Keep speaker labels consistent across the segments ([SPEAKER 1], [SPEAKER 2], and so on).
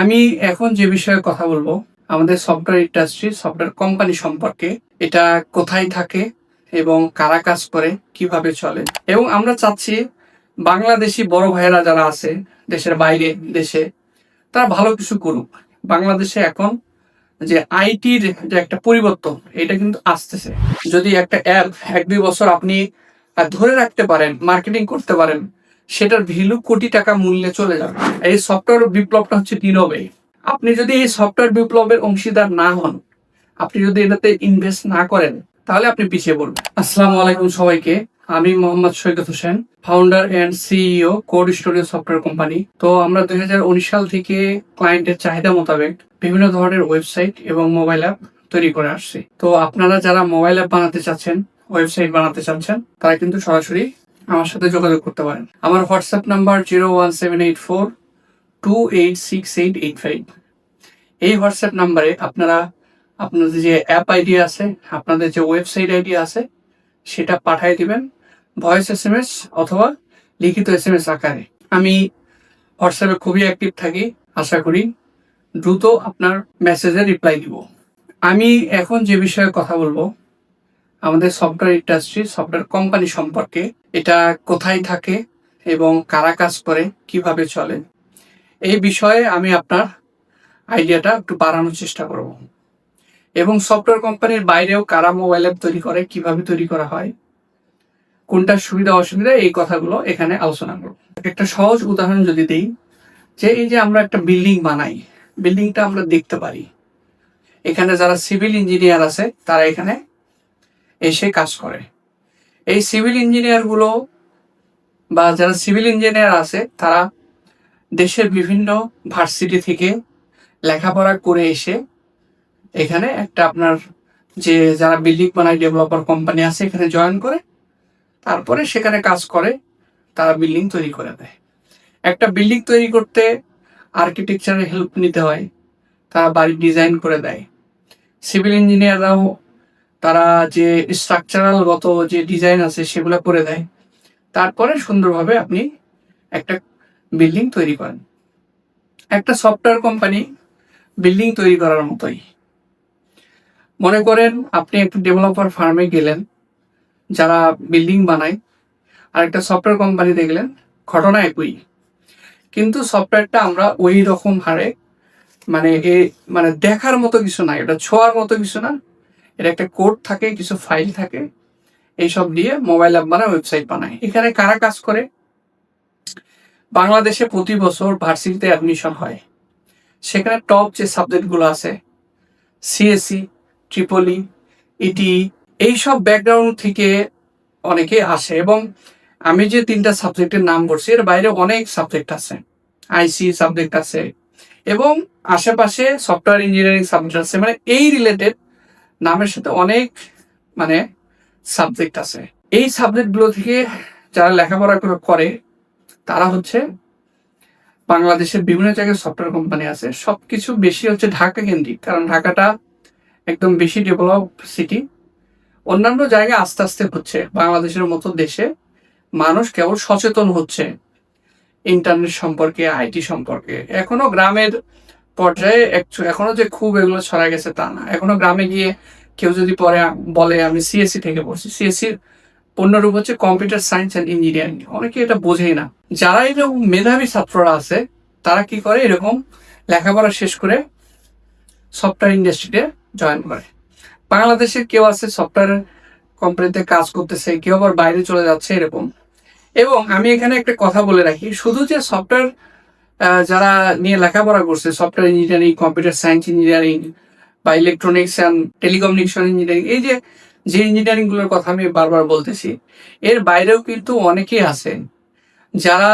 [SPEAKER 1] আমি এখন যে বিষয়ে কথা বলব, আমাদের সফটওয়্যার ইন্ডাস্ট্রি সফটওয়্যার কোম্পানি সম্পর্কে, এটা কোথায় থাকে এবং কারা কাজ করে, কীভাবে চলে। এবং আমরা চাচ্ছি বাংলাদেশি বড় ভাইয়েরা যারা আছে, দেশের বাইরে, দেশে, তারা ভালো কিছু করুক। বাংলাদেশে এখন যে আইটির যে একটা পরিবর্তন, এটা কিন্তু আসতেছে। যদি একটা অ্যাপ এক দুই বছর আপনি ধরে রাখতে পারেন মার্কেটিং করতে পারেন সেটার ভ্যালু কোটি টাকা মূল্যে চলে যাবে। এই সফটওয়্যার বিপ্লবটা হচ্ছে নীরবে আপনি যদি এই সফটওয়্যার বিপ্লবের অংশীদার না হন, আপনি যদি এটাতে ইনভেস্ট না করেন, তাহলে আপনি পিছিয়ে পড়বেন। আসসালামু আলাইকুম সবাইকে। আমি Mohammad Saikat Hossain founder and CEO code studio software company তো আমরা দুই হাজার উনিশ সাল থেকে ক্লায়েন্টের চাহিদা মোতাবেক বিভিন্ন ধরনের ওয়েবসাইট এবং মোবাইল অ্যাপ তৈরি করে আসছি। তো আপনারা যারা মোবাইল অ্যাপ বানাতে চাচ্ছেন ওয়েবসাইট বানাতে চাচ্ছেন, তারা কিন্তু সরাসরি আমার সাথে যোগাযোগ করতে পারেন। আমার WhatsApp number zero one seven eight four two eight six eight eight five এই হোয়াটসঅ্যাপ নাম্বারে আপনারা, আপনাদের যে অ্যাপ আইডি আছে, আপনাদের যে ওয়েবসাইট আইডি আছে, সেটা পাঠিয়ে দিবেন ভয়েস এস এম এস অথবা লিখিত এস এম এস আকারে। আমি হোয়াটসঅ্যাপে খুবই অ্যাক্টিভ থাকি, আশা করি দ্রুত আপনার মেসেজে রিপ্লাই দিব। আমি এখন যে বিষয়ে কথা বলব, আমাদের সফটওয়্যার ইন্ডাস্ট্রি সফটওয়্যার কোম্পানি সম্পর্কে এটা কোথায় থাকে এবং কারা কাজ করে, কীভাবে চলে? এই বিষয়ে আমি আপনার আইডিয়াটা একটু বাড়ানোর চেষ্টা করব। এবং সফটওয়্যার কোম্পানির বাইরেও কারা মোবাইল অ্যাপ তৈরি করে, কীভাবে তৈরি করা হয়, কোনটা সুবিধা অসুবিধা, এই কথাগুলো এখানে আলোচনা করব। একটা সহজ উদাহরণ যদি দিই, যে এই যে আমরা একটা বিল্ডিং বানাই, বিল্ডিংটা আমরা দেখতে পারি। এখানে যারা সিভিল ইঞ্জিনিয়ার আছে, তারা এখানে এসে কাজ করে। এই সিভিল ইঞ্জিনিয়ারগুলো বা যারা সিভিল ইঞ্জিনিয়ার আছে, তারা দেশের বিভিন্ন ভার্সিটি থেকে লেখাপড়া করে এসে এখানে একটা আপনার যে যারা বিল্ডিং বানায় ডেভেলপার কোম্পানি আছে, এখানে জয়েন করে, তারপরে সেখানে কাজ করে, তারা বিল্ডিং তৈরি করে দেয়। একটা বিল্ডিং তৈরি করতে আর্কিটেকচারের হেল্প নিতে হয়, তারা বাড়ি ডিজাইন করে দেয়। সিভিল ইঞ্জিনিয়াররাও তারা যে স্ট্রাকচারাল গত যে ডিজাইন আছে সেগুলো করে দেয়। তারপরে সুন্দরভাবে আপনি একটা বিল্ডিং তৈরি করেন। একটা সফটওয়্যার কোম্পানি বিল্ডিং তৈরি করার মতোই। মনে করেন আপনি একটা ডেভেলপার ফার্মে গেলেন, যারা বিল্ডিং বানায়, আর একটা সফটওয়্যার কোম্পানি দেখলেন, ঘটনা একই। কিন্তু সফটওয়্যারটা আমরা ওই রকম হারে মানে এ মানে দেখার মতো কিছু না এটা ছোঁয়ার মতো কিছু না এটা একটা কোড থাকে, কিছু ফাইল থাকে, এইসব দিয়ে মোবাইল অ্যাপ বানায় ওয়েবসাইট বানায়। এখানে কারা কাজ করে? বাংলাদেশে প্রতি বছর ভার্সিটিতে অ্যাডমিশন হয়। সেখানে টপ যে সাবজেক্টগুলো আছে সিএসসি ট্রিপলি ইটি এইসব ব্যাকগ্রাউন্ড থেকে অনেকে আসে এবং আমি যে তিনটা সাবজেক্টের নাম বলছি, এর বাইরে অনেক সাবজেক্ট আছে। আইসি সাবজেক্ট আছে এবং আশেপাশে সফটওয়্যার ইঞ্জিনিয়ারিং সাবজেক্ট আছে মানে এই রিলেটেড নামের সাথে অনেক মানে সাবজেক্ট আছে। এই সাবজেক্টগুলো থেকে যারা লেখাপড়া করে- তারা হচ্ছে বাংলাদেশের বিভিন্ন জায়গায় সফটওয়্যার কোম্পানি আছে। সবকিছু বেশি হচ্ছে ঢাকা কেন্দ্রিক, কারণ ঢাকাটা একদম বেশি ডেভেলপ সিটি অন্যান্য জায়গায় আস্তে আস্তে হচ্ছে, বাংলাদেশের মতো দেশে মানুষ কেবল সচেতন হচ্ছে ইন্টারনেট সম্পর্কে আইটি সম্পর্কে। এখনও গ্রামের পর্যায়ে এখনও যে খুব এগুলো ছড়া গেছে তা না। এখনও গ্রামে গিয়ে কেউ যদি পরে বলে আমি সিএসসি থেকে পড়ছি। সিএসসির পূর্ণরূপ হচ্ছে কম্পিউটার সায়েন্স অ্যান্ড ইঞ্জিনিয়ারিং অনেকে এটা বোঝেই না। যারা এরকম মেধাবী ছাত্ররা আছে, তারা কি করে? এরকম লেখাপড়া শেষ করে সফটওয়্যার ইন্ডাস্ট্রিতে জয়েন করে। বাংলাদেশের কেউ আছে সফটওয়্যার কোম্পানিতে কাজ করতেছে, কেউ আবার বাইরে চলে যাচ্ছে, এরকম। এবং আমি এখানে একটা কথা বলে রাখি। শুধু যে সফটওয়্যার যারা নিয়ে লেখাপড়া করছে software engineering computer science engineering বা ইলেকট্রনিক্স অ্যান্ড টেলিকমিউনিকেশন ইঞ্জিনিয়ারিং এই যে যে ইঞ্জিনিয়ারিংগুলোর কথা আমি বারবার বলতেছি, এর বাইরেও কিন্তু অনেকেই আছে যারা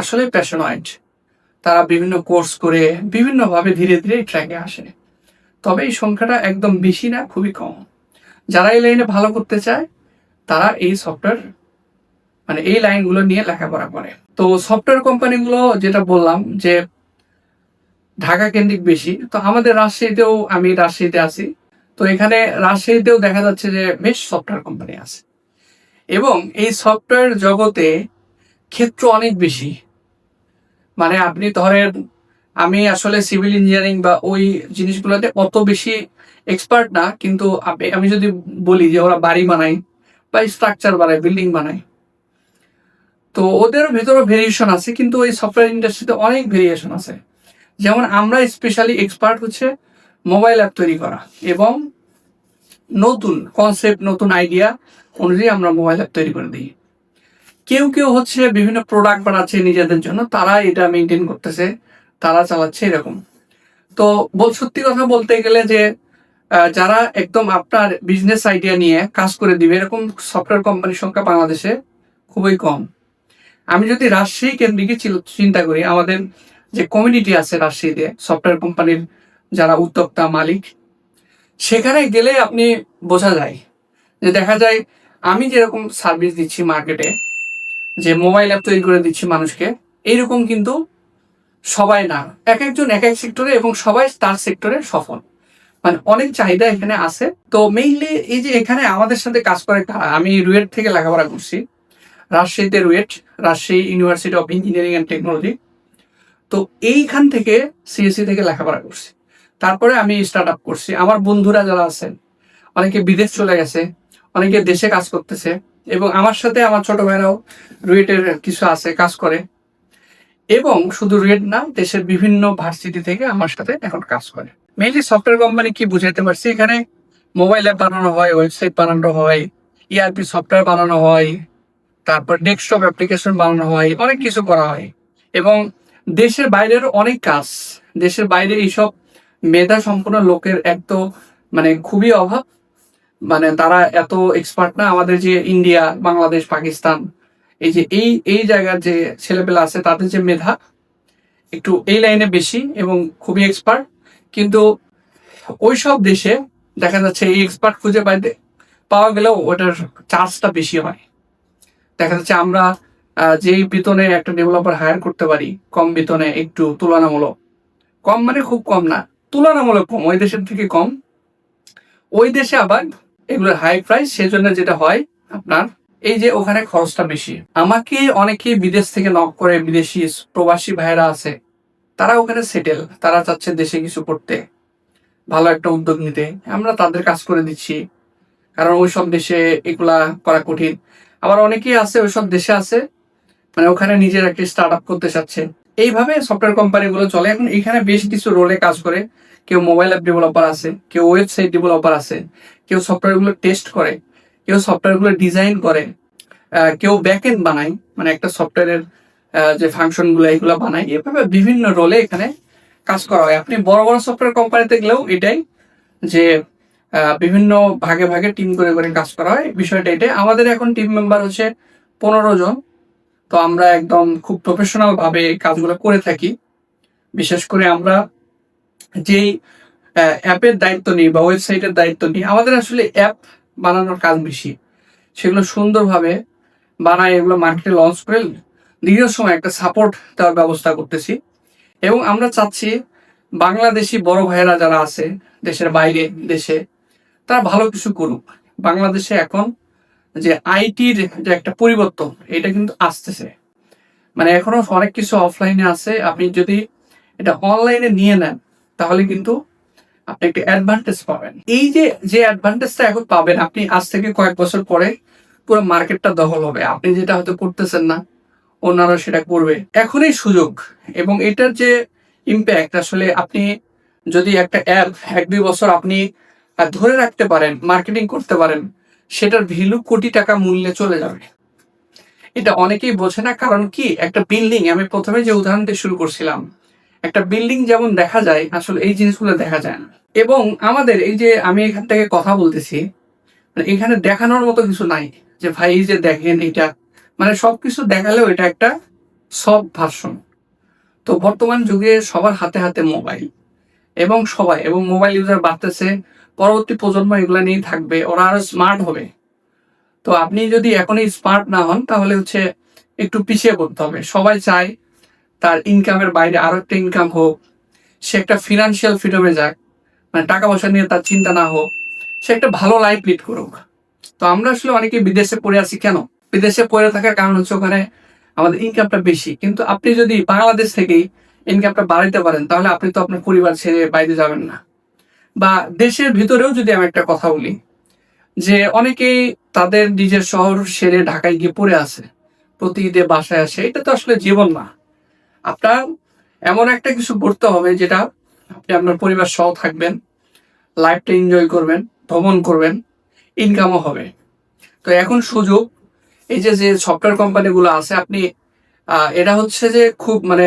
[SPEAKER 1] আসলে প্যাশনয়েড তারা বিভিন্ন কোর্স করে বিভিন্নভাবে ধীরে ধীরে ট্র্যাকে আসে। তবে এই সংখ্যাটা একদম বেশি না, খুবই কম। যারা এই লাইনে ভালো করতে চায়, তারা এই সফটওয়্যার মানে এই লাইনগুলো নিয়ে লেখাপড়া করে। তো সফটওয়্যার কোম্পানিগুলো যেটা বললাম যে ঢাকা কেন্দ্রিক বেশি, তো আমাদের রাজশাহীতেও আমি রাজশাহীতে আছি। তো এখানে রাজশাহীতেও দেখা যাচ্ছে যে বেশ সফটওয়্যার কোম্পানি আছে। এবং এই সফটওয়্যার জগতে ক্ষেত্র অনেক বেশি। মানে আপনি ধরেন, আমি আসলে সিভিল ইঞ্জিনিয়ারিং বা ওই জিনিসগুলোতে অত বেশি এক্সপার্ট না, কিন্তু আমি যদি বলি যে ওরা বাড়ি বানায় বা স্ট্রাকচার বানায় বিল্ডিং বানায় তো ওদের ভেতরে ভেরিয়েশন আছে, কিন্তু ওই সফটওয়্যার ইন্ডাস্ট্রিতে অনেক ভেরিয়েশন আছে। যেমন আমরা স্পেশালি এক্সপার্ট হচ্ছে মোবাইল অ্যাপ তৈরি করা এবং নতুন কনসেপ্ট নতুন আইডিয়া অনুযায়ী আমরা মোবাইল অ্যাপ তৈরি করে দিই। কেউ কেউ হচ্ছে বিভিন্ন প্রোডাক্ট বানাচ্ছে নিজেদের জন্য তারা এটা মেনটেন করতেছে, তারা চালাচ্ছে এরকম। তো বল, সত্যি কথা বলতে গেলে যে যারা একদম আপনার বিজনেস আইডিয়া নিয়ে কাজ করে দিবে, এরকম সফটওয়্যার কোম্পানির সংখ্যা বাংলাদেশে খুবই কম। আমি যদি রাজশাহী কেন্দ্রিক চিন্তা করি, আমাদের যে কমিউনিটি আছে রাজশাহীতে সফটওয়্যার কোম্পানির যারা উদ্যোক্তা, মালিক, সেখানে গেলে আপনি বোঝা যায় যে দেখা যায় আমি যেরকম সার্ভিস দিচ্ছি মার্কেটে যে মোবাইল অ্যাপ তৈরি করে দিচ্ছি মানুষকে, এইরকম কিন্তু সবাই না। এক একজন, এক এক সেক্টরে এবং সবাই তার সেক্টরে সফল। মানে অনেক চাহিদা এখানে আছে। তো মেইনলি এই যে এখানে আমাদের সাথে কাজ করে আমি রুয়েট থেকে লেখাপড়া করছি। রাজশাহীতে RUET, Rajshahi university of engineering and technology তো এইখান থেকে সিএসসি থেকে লেখাপড়া করছি। তারপরে আমি স্টার্ট আপ করছি। আমার বন্ধুরা যারা আছেন, অনেকে বিদেশ চলে গেছে, অনেকে দেশে কাজ করতেছে এবং আমার সাথে আমার ছোট ভাইরাও রুয়েটের কিছু আছে, কাজ করে। এবং শুধু রুয়েট না, দেশের বিভিন্ন ভার্সিটি থেকে আমার সাথে এখন কাজ করে। মেইনলি সফটওয়্যার কোম্পানি কি বুঝাইতে পারছি? এখানে মোবাইল অ্যাপ বানানো হয় ওয়েবসাইট বানানো হয় ইআরপি সফটওয়্যার বানানো হয় তারপর ডেস্কটপ অ্যাপ্লিকেশন বানানো হয়, অনেক কিছু করা হয়। এবং দেশের বাইরের অনেক কাজ, দেশের বাইরে এইসব মেধা সম্পন্ন লোকের এক তো মানে খুবই অভাব। মানে তারা এত এক্সপার্ট না, আমাদের যে ইন্ডিয়া বাংলাদেশ পাকিস্তান এই যে এই এই জায়গার যে ছেলেপেলা আছে, তাদের যে মেধা একটু এই লাইনে বেশি এবং খুবই এক্সপার্ট কিন্তু ওই সব দেশে দেখা যাচ্ছে এই এক্সপার্ট খুঁজে পাইতে, পাওয়া গেলেও ওটার চার্জটা বেশি হয়। দেখা যাচ্ছে আমরা যেই বেতনে একটা ডেভেলপার হায়ার করতে পারি, কম বেতনে একটু তুলনামূলক। কম মানে খুব কম না, তুলনামূলক কম, ওই দেশের থেকে কম। ওই দেশে আবার এগুলোর হাই প্রাইস সেজন্য যেটা হয় আপনার, এই যে ওখানে খরচটা বেশি। আমাকে অনেকে বিদেশ থেকে নক করে, বিদেশি প্রবাসী ভাইরা আছে, তারা ওখানে সেটেল তারা চাচ্ছে দেশে কিছু করতে, ভালো একটা উদ্যোগ নিতে। আমরা তাদের কাজ করে দিচ্ছি, কারণ ওই সব দেশে এগুলা করা কঠিন। আবার অনেকেই আছে ওই সব দেশে আছে মানে ওখানে নিজের একটা স্টার্ট আপ করতে চাচ্ছে। এইভাবে সফটওয়্যার কোম্পানিগুলো চলে। এখন এখানে বেশ কিছু রোলে কাজ করে। কেউ মোবাইল অ্যাপ ডেভেলপার আছে, কেউ ওয়েবসাইট ডেভেলপার আছে, কেউ সফটওয়্যারগুলো টেস্ট করে, কেউ সফটওয়্যারগুলো ডিজাইন করে কেউ ব্যাকএন্ড বানায় মানে একটা সফটওয়্যারের যে ফাংশনগুলো এগুলো বানায়। এভাবে বিভিন্ন রোলে এখানে কাজ করা হয়। আপনি বড় বড় সফটওয়্যার কোম্পানিতে গেলেও এটাই যে বিভিন্ন ভাগে ভাগে টিম করে করে কাজ করা হয়। বিষয়টা এটাই। আমাদের এখন টিম মেম্বার হচ্ছে পনেরো জন। তো আমরা একদম খুব প্রফেশনাল ভাবে কাজগুলো করে থাকি। বিশেষ করে আমরা যেই অ্যাপের দায়িত্ব নিই বা ওয়েবসাইটের দায়িত্ব নিই, আমাদের আসলে অ্যাপ বানানোর কাজ বেশি। সেগুলো সুন্দরভাবে বানায় এগুলো মার্কেটে লঞ্চ করে দীর্ঘ সময় একটা সাপোর্ট দেওয়ার ব্যবস্থা করতেছি। এবং আমরা চাচ্ছি বাংলাদেশি বড় ভাইয়েরা যারা আছে, দেশের বাইরে, দেশে তারা ভালো কিছু করুক। বাংলাদেশে এখন যে আইটির যে একটা পরিবর্তন, এটা কিন্তু আসতেছে। মানে এখনও অনেক কিছু অফলাইনে আছে। আপনি যদি এটা অনলাইনে নিয়ে নেন, তাহলে কিন্তু আপনি একটা অ্যাডভান্টেজ পাবেন। এই যে যে অ্যাডভান্টেজটা এখন পাবেন, আপনি আজ থেকে কয়েক বছর পরে পুরো মার্কেটটা দখল হবে। আপনি যেটা হয়তো করতেছেন না অন্যরা সেটা করবে। এখনই সুযোগ। এবং এটার যে ইম্প্যাক্ট আসলে আপনি যদি একটা অ্যাপ এক দুই বছর আপনি ধরে রাখতে পারেন মার্কেটিং করতে পারেন, সেটার ভ্যালু কোটি টাকা মূল্যে চলে যাবে। এটা অনেকেই বোঝে না, কারণ কি? একটা বিল্ডিং আমি প্রথমে যে উদাহরণ দিয়ে শুরু করছিলাম, একটা বিল্ডিং যেমন দেখা যায়, আসলে এই জিনিসগুলো দেখা যায় না। এবং আমাদের এই যে আমি এখান থেকে কথা বলতেছি মানে এখানে দেখানোর মতো কিছু নাই, যে ভাই এই যে দেখেন এটা মানে সবকিছু দেখালেও এটা একটা সব ভার্সন তো বর্তমান যুগে সবার হাতে হাতে মোবাইল এবং সবাই, এবং মোবাইল ইউজার বাড়তেছে পরবর্তী প্রজন্ম এগুলা নিয়েই থাকবে, ওরা আরও স্মার্ট হবে। তো আপনি যদি এখনই স্মার্ট না হন, তাহলে হচ্ছে একটু পিছিয়ে পড়তে হবে। সবাই চায় তার ইনকামের বাইরে আরও একটা ইনকাম হোক। সে একটা ফিনান্সিয়াল ফ্রিডমে যাক মানে টাকা পয়সা নিয়ে তার চিন্তা না হোক। সে একটা ভালো লাইফ লিড করুক। তো আমরা আসলে অনেকে বিদেশে পড়ে আছি কেন? বিদেশে পড়ে থাকার কারণ হচ্ছে ওখানে আমাদের ইনকামটা বেশি। কিন্তু আপনি যদি বাংলাদেশ থেকেই ইনকামটা বাড়াইতে পারেন, তাহলে আপনি তো আপনার পরিবার ছেড়ে বাইরে যাবেন না। বা দেশের ভিতরেও যদি আমি একটা কথা বলি, যে অনেকেই তাদের নিজের শহর সেরে ঢাকায় গিয়ে পড়ে আছে প্রতি ঈদে বাসায় আসে, এটা তো আসলে জীবন না। আপনার এমন একটা কিছু করতে হবে যেটা আপনি আপনার পরিবার সহ থাকবেন লাইফটা এনজয় করবেন, ভ্রমণ করবেন ইনকামও হবে। তো এখন সুযোগ, এই যে যে সফটওয়্যার কোম্পানিগুলো আছে, আপনি এটা হচ্ছে যে খুব মানে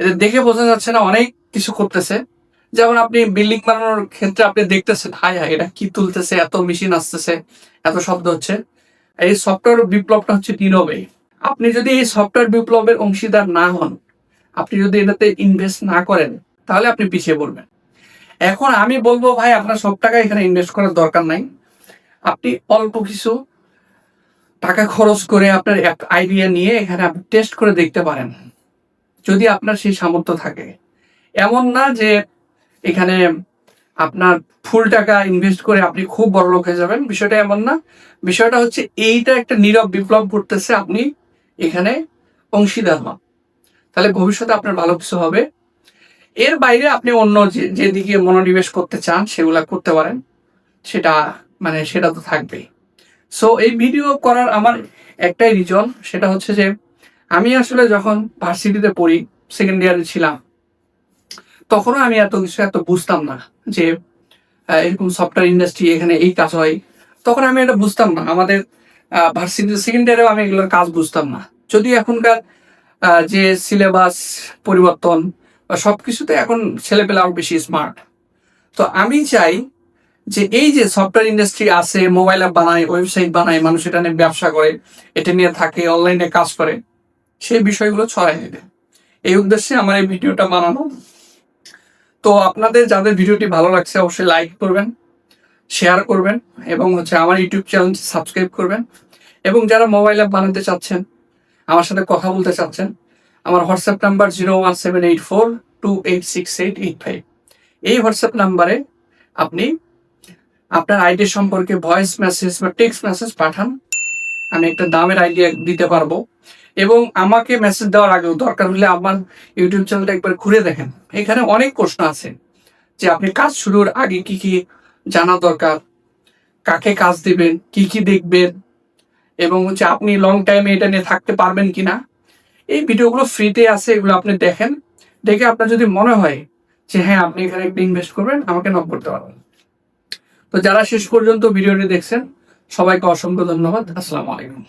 [SPEAKER 1] এদের দেখে বোঝা যাচ্ছে না অনেক কিছু করতেছে। যেমন আপনি বিল্ডিং বানানোর ক্ষেত্রে আপনি দেখতেছেন হাই হাই এটা কি তুলতেছে, এত মেশিন আসতেছে, এত শব্দ হচ্ছে। এই সফটওয়্যার বিপ্লবটা হচ্ছে নীরবে। আপনি যদি এই সফটওয়্যার বিপ্লবের অংশীদার না হন, আপনি যদি এটাতে ইনভেস্ট না করেন, তাহলে আপনি পিছিয়ে পড়বেন। এখন আমি বলব, ভাই, আপনার সব টাকা এখানে ইনভেস্ট করার দরকার নাই। আপনি অল্প কিছু টাকা খরচ করে আপনার আইডিয়া নিয়ে এখানে আপনি টেস্ট করে দেখতে পারেন। যদি আপনার সেই সামর্থ্য থাকে। এমন না যে এখানে আপনার ফুল টাকা ইনভেস্ট করে আপনি খুব বড় লোক হয়ে যাবেন। বিষয়টা এমন না। বিষয়টা হচ্ছে এইটা একটা নীরব বিপ্লব ঘটতেছে আপনি এখানে অংশীদার হন। তাহলে ভবিষ্যতে আপনার ভালো কিছু হবে। এর বাইরে আপনি অন্য যে, যেদিকে মনোনিবেশ করতে চান সেগুলা করতে পারেন। সেটা মানে সেটা তো থাকবেই। সো এই ভিডিও করার আমার একটাই রিজন সেটা হচ্ছে যে আমি আসলে যখন ভার্সিটিতে পড়ি সেকেন্ড ইয়ারে ছিলাম তখনও আমি এত কিছু এত বুঝতাম না যে এরকম সফটওয়্যার ইন্ডাস্ট্রি এখানে এই কাজ হয়। তখন আমি এটা বুঝতাম না। আমাদের ভার্সিটি সেকেন্ড ইয়ারেও আমি এগুলোর কাজ বুঝতাম না। যদিও এখনকার যে সিলেবাস পরিবর্তন বা সবকিছুতে এখন ছেলেপেলে আরও বেশি স্মার্ট তো আমি চাই যে এই যে সফটওয়্যার ইন্ডাস্ট্রি আছে মোবাইল অ্যাপ বানায় ওয়েবসাইট বানায়, মানুষ এটা নিয়ে ব্যবসা করে, এটা নিয়ে থাকে অনলাইনে কাজ করে, সেই বিষয়গুলো ছড়াই দিতে এই উদ্দেশ্যে আমার এই ভিডিওটা বানানো। তো আপনাদের যাদের ভিডিওটি ভালো লাগছে, অবশ্যই লাইক করবেন শেয়ার করবেন, এবং হচ্ছে আমার ইউটিউব চ্যানেল সাবস্ক্রাইব করবেন। এবং যারা মোবাইল অ্যাপ বানাতে চাচ্ছেন, আমার সাথে কথা বলতে চাচ্ছেন, আমার WhatsApp number zero one seven eight four two eight six eight eight five এই হোয়াটসঅ্যাপ নাম্বারে আপনি আপনার আইডি সম্পর্কে ভয়েস মেসেজ বা টেক্সট মেসেজ পাঠান। আমি একটা দামের আইডিয়া দিতে পারব। এবং আমাকে মেসেজ দেওয়ার আগেও দরকার হলে আমার ইউটিউব চ্যানেলটা একবার ঘুরে দেখেন। এখানে অনেক প্রশ্ন আছে যে আপনি কাজ শুরুর আগে কি কি জানা দরকার, কাকে কাজ দিবেন, কি কি দেখবেন, এবং হচ্ছে আপনি লং টাইমে এটা নিয়ে থাকতে পারবেন কিনা? এই ভিডিওগুলো ফ্রিতে আছে, এগুলো আপনি দেখেন। দেখে আপনার যদি মনে হয় যে হ্যাঁ আপনি এখানে একটা ইনভেস্ট করবেন, আমাকে নক করতে পারবেন তো যারা শেষ পর্যন্ত ভিডিওটি দেখছেন, সবাইকে অসংখ্য ধন্যবাদ। আসসালামু আলাইকুম।